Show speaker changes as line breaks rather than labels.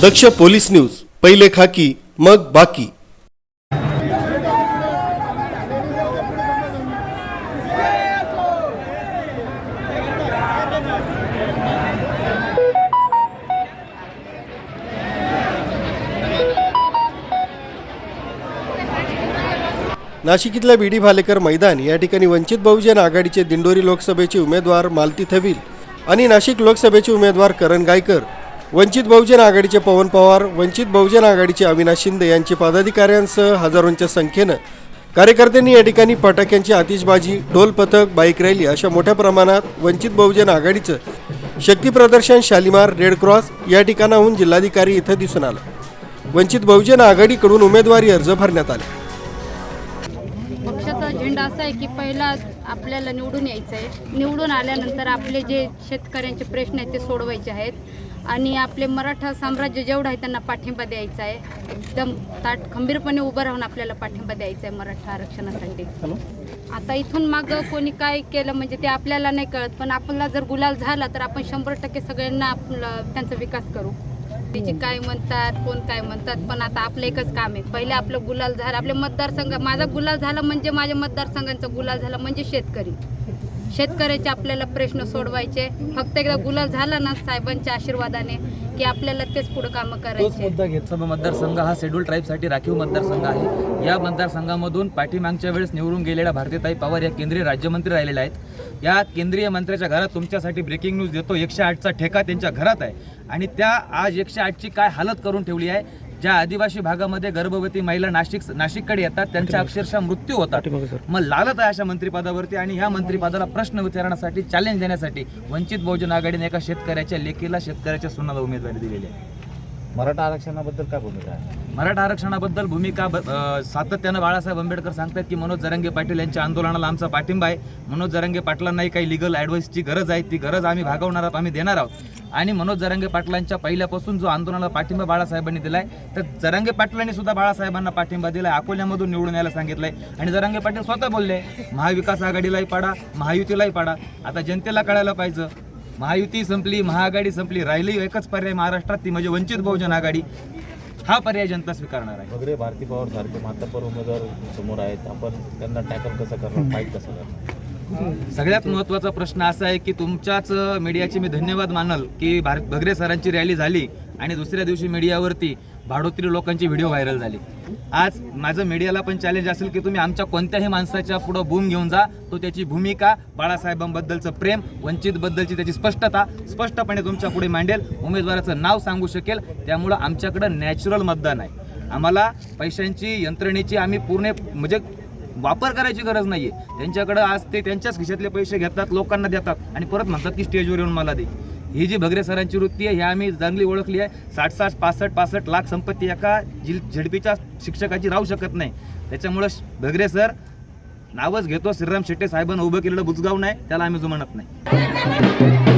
दक्ष police news पहिले खाकी मग बाकी. नाशिकीतल्या बीडी भालेकर मैदान या ठिकाणी वंचित बहुजन आघाडीचे दिंडोरी लोकसभेचे उमेदवार मालती थवील आणि नाशिक लोकसभेचे उमेदवार करण गायकर. वंचित बहुजन आघाडीचे पवन पवार वंचित बहुजन आघाडीचे अविनाश शिंदे यांचे पदाधिकाऱ्यांसह हजारोंच्या संख्येनं कार्यकर्त्यांनी या ठिकाणी फटाक्यांची आतिषबाजी ढोल पथक बाईक रॅली अशा मोठ्या प्रमाणात वंचित बहुजन आघाडीचं शक्तीप्रदर्शन शालिमार रेड क्रॉस या ठिकाणाहून जिल्हाधिकारी इथं दिसून आलं. वंचित बहुजन आघाडीकडून उमेदवारी अर्ज भरण्यात आले.
पक्षाचा झेंडा असा आहे की पहिला आपल्याला निवडून यायचं आहे निवडून आल्यानंतर आपले जे शेतकऱ्यांचे प्रश्न आहेत ते सोडवायचे आहेत. आणि आपले मराठा साम्राज्य जेवढं आहे त्यांना पाठिंबा द्यायचा आहे. एकदम ताट खंबीरपणे उभं राहून आपल्याला पाठिंबा द्यायचा आहे मराठा आरक्षणासाठी. आता इथून मागं कोणी काय केलं म्हणजे ते आपल्याला नाही कळत पण आपला जर गुलाल झाला तर आपण शंभर टक्के सगळ्यांना आपलं त्यांचा विकास करू. त्याचे काय म्हणतात कोण काय म्हणतात पण आता आपलं एकच काम आहे. पहिले आपलं गुलाल झालं आपले मतदारसंघ माझा गुलाल झाला म्हणजे माझ्या मतदारसंघांचा गुलाल झाला म्हणजे शेतकरी. शेतकऱ्याचे आपल्याला प्रश्न सोडवायचे. फक्त एकदा गुलाल झाला ना साहेबांच्या आशीर्वादाने की आपल्याला तेच पुढे कामं
तोच
करायचे
मुद्दा घेत सभा मतदारसंघ हा शेड्यूल ट्राईबसाठी राखीव मतदारसंघ आहे. या मतदारसंघामधून पाठीमागच्या वेळेस निवडून गेलेल्या भारतीताई पवार या केंद्रीय राज्यमंत्री राहिलेल्या आहेत. या केंद्रीय मंत्र्याच्या घरात तुमच्यासाठी ब्रेकिंग न्यूज देतो. एकशे आठचा ठेका त्यांच्या घरात आहे. आणि त्या आज एकशे आठची काय हालत करून ठेवली आहे ज्या आदिवासी भागामध्ये गर्भवती महिला नाशिक नाशिककडे येतात त्यांच्या अक्षरशः मृत्यू होतात. मग लालत आहे अशा मंत्रिपदावरती आणि ह्या मंत्रिपदाला प्रश्न विचारण्यासाठी चॅलेंज देण्यासाठी वंचित बहुजन आघाडीने एका शेतकऱ्याच्या लेखीला शेतकऱ्याच्या सुनाला उमेदवारी दिलेली आहे.
मराठा आरक्षणाबद्दल काय भूमिका आहे?
मराठा आरक्षणाबद्दल भूमिका सातत्यानं बाळासाहेब आंबेडकर सांगतात की मनोज जरंगे पाटील यांच्या आंदोलनाला आमचा पाठिंबा आहे. मनोज जरंगे पाटलांनाही काही लिगल ॲडवाईसची गरज आहे. ती गरज आम्ही भागवणार आहोत आम्ही देणार आहोत. आणि मनोज जरंगे पाटलांच्या पहिल्यापासून जो आंदोलनाला पाठिंबा बाळासाहेबांनी दिलाय तर जरंगे पाटलांनी सुद्धा बाळासाहेबांना पाठिंबा दिलाय अकोल्यामधून निवडून यायला सांगितलंय. आणि जरंगे पाटील स्वतः बोलले महाविकास आघाडीलाही पाडा महायुतीलाही पाडा. आता जनतेला कळायला पाहिजे. महायुती संपली महाआघाडी संपली राहिली एकच पर्याय महाराष्ट्रात ती म्हणजे वंचित बहुजन आघाडी. हा पर्याय जनता स्वीकारणार आहे.
वगैरे भारती पवार सारखे मातापर उमेदवार समोर आहेत. आपण त्यांना टॅकल कसं करणार? फाईट कसं करणार?
सगळ्यात महत्त्वाचा प्रश्न असा आहे की तुमच्याच मीडियाचे मी धन्यवाद मानल की भारत भगरे सरांची रॅली झाली आणि दुसऱ्या दिवशी मीडियावरती भाडोत्री लोकांची व्हिडिओ व्हायरल झाली. आज माझं मीडियाला पण चॅलेंज असेल की तुम्ही आमच्या कोणत्याही माणसाच्या पुढं बूम घेऊन जा. तो त्याची भूमिका बाळासाहेबांबद्दलचं प्रेम वंचितबद्दलची त्याची स्पष्टता स्पष्टपणे तुमच्यापुढे मांडेल. उमेदवाराचं नाव सांगू शकेल. त्यामुळं आमच्याकडं नॅचरल मतदान आहे. आम्हाला पैशांची यंत्रणेची आम्ही पूर्ण म्हणजे वापर करायची गरज नाहीये. त्यांच्याकडे आज ते त्यांच्याच खिशातले पैसे घेतात लोकांना देतात आणि परत म्हणतात की स्टेजवर येऊन मला दे. ही जी भगरे सरांची वृत्ती आहे ही आम्ही चांगली ओळखली आहे. साठ साठ पासष्ट पासष्ट लाख संपत्ती एका जिल झडपीच्या शिक्षकाची राहू शकत नाही. त्याच्यामुळं भगरे सर नावच घेतो. श्रीराम शेट्टे साहेबांना उभं केलेलं बुजगाव नाही त्याला आम्ही जुमानत नाही.